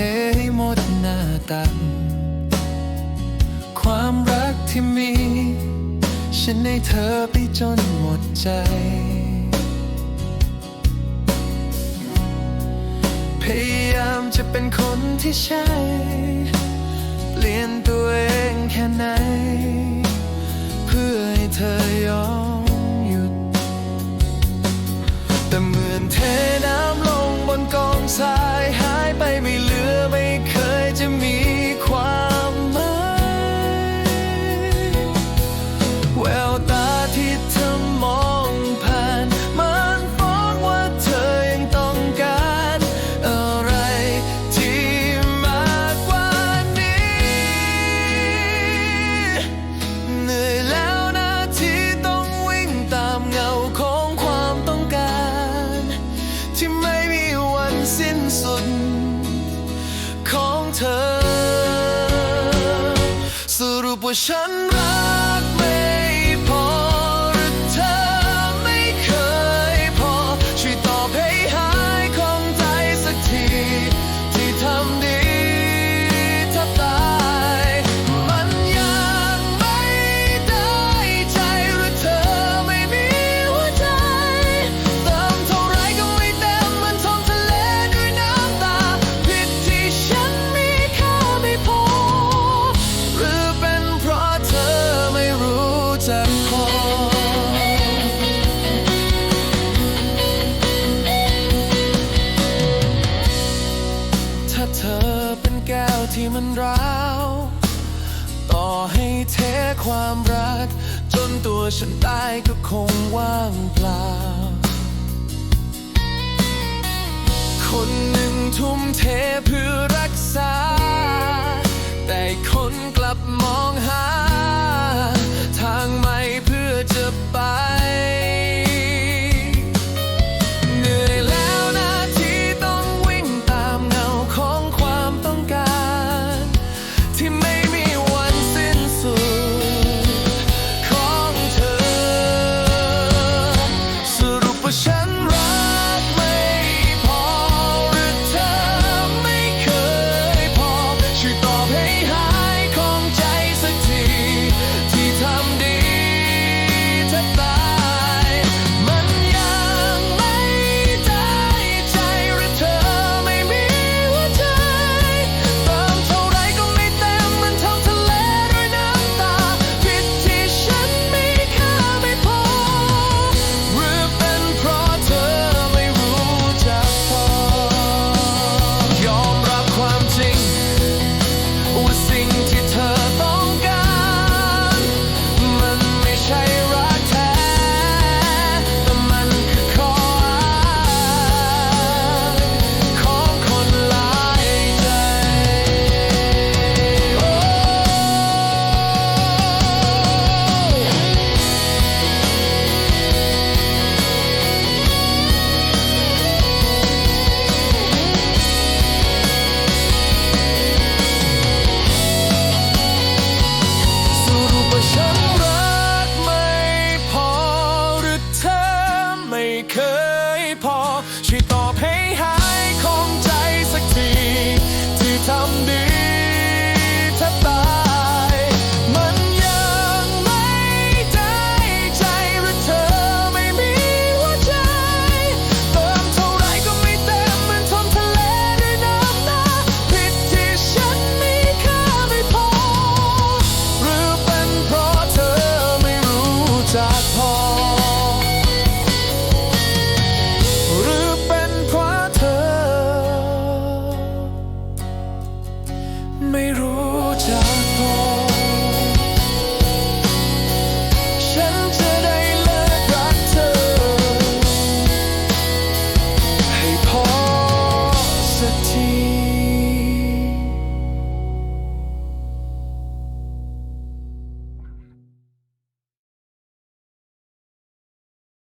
ให้หมดหน้าตากความรักที่มี ฉันให้เธอไปจนหมดใจ พยายามจะเป็นคนที่ใช่ เปลี่ยนตัวเองแค่ไหน สิ้นสุดของเธอ สรุปว่าฉันรัก เธอเป็นแก้วที่มันร้าว ต่อให้เทความรัก จนตัวฉันตายก็คงว่างเปล่า คนหนึ่งทุ่มเท